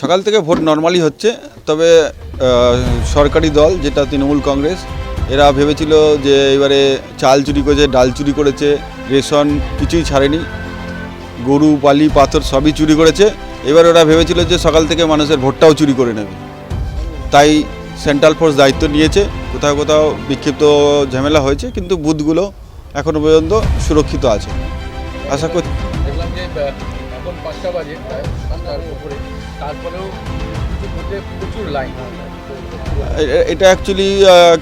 সকাল থেকে vote normally হচ্ছে, তবে সরকারি দল যেটা তৃণমূল কংগ্রেস, এরা ভেবেছিল যে এবারে চাল চুরি করেছে, ডাল চুরি করেছে, রেশন কিছুই ছাড়েনি, গরু, বালি, পাথর সবই চুরি করেছে, এবার ওরা ভেবেছিল যে সকাল থেকে মানুষের ভোটটাও চুরি করে নেবে। তাই সেন্ট্রাল ফোর্স দায়িত্ব নিয়েছে, কোথাও কোথাও বিক্ষিপ্ত ঝামেলা হয়েছে, কিন্তু বুথগুলো এখনও পর্যন্ত সুরক্ষিত আছে। আশা করি এখন পাঁচটা বাজে প্রায় উপরে। তারপরেও প্রচুর লাইন এটা অ্যাকচুয়ালি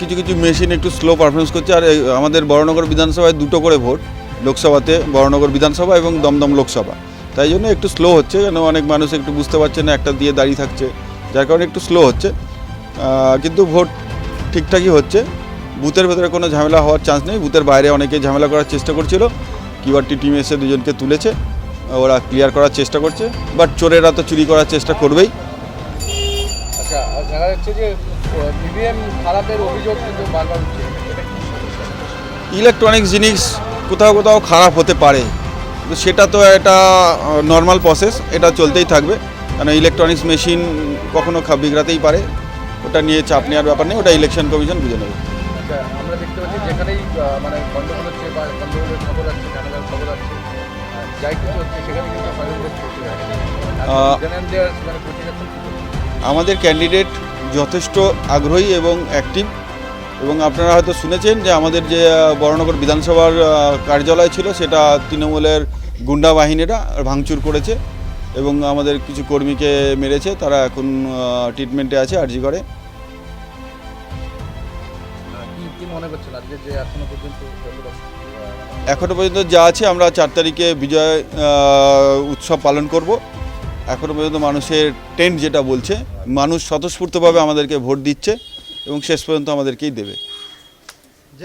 কিছু কিছু মেশিন একটু স্লো পারফরমেন্স করছে। আর আমাদের বড়নগর বিধানসভায় দুটো করে ভোট লোকসভাতে, বড়নগর বিধানসভা এবং দমদম লোকসভা। তাই জন্য একটু স্লো হচ্ছে, কেন অনেক মানুষ একটু বুঝতে পারছে না, একটা দিয়ে দাঁড়িয়ে থাকছে। যার কারণে একটু স্লো হচ্ছে। কিন্তু ভোট ঠিকঠাকই হচ্ছে। বুথের ভেতরে কোনো ঝামেলা হওয়ার চান্স নেই। বুথের বাইরে অনেকে ঝামেলা করার চেষ্টা করছিল। কিউআরটি টিম এসে দুজনকে তুলেছে। ওরা ক্লিয়ার করার চেষ্টা করছে বাট চোরেরা তো চুরি করার চেষ্টা করবেই। আচ্ছা আর দেখা যাচ্ছে যে ইভিএম খারাপের অভিযোগ কিন্তু বারবার উঠছে। এটা কি ইলেকট্রনিক্স জিনিস কোথাও কোথাও খারাপ হতে পারে। সেটা তো একটা নর্মাল প্রসেস এটা চলতেই থাকবে। কারণ ইলেকট্রনিক্স মেশিন কখনো বিগড়াতেই পারে। ওটা নিয়ে চাপ নেওয়ার ব্যাপার নেই ওটা ইলেকশন কমিশন বুঝে নেবে। আচ্ছা আমরা দেখতে পাচ্ছি যেখানেই মানে গন্ডগোল হচ্ছে বা গন্ডগোলের খবর আছে আমাদের ক্যান্ডিডেট যথেষ্ট আগ্রহী এবং অ্যাক্টিভ এবং আপনারা হয়তো শুনেছেন যে আমাদের যে আহ, বড়নগর বিধানসভার কার্যালয় ছিল সেটা তৃণমূলের গুন্ডা বাহিনীরা ভাঙচুর করেছে এবং আমাদের কিছু কর্মীকে মেরেছে। তারা এখন ট্রিটমেন্টে আছে আরজি করে এখনও পর্যন্ত যা আছে আমরা চার তারিখে বিজয় উৎসব পালন করব। এখনও পর্যন্ত মানুষের টেন্ট যেটা বলছে, মানুষ স্বতঃস্ফূর্তভাবে আমাদেরকে ভোট দিচ্ছে এবং শেষ পর্যন্ত আমাদেরকেই দেবে।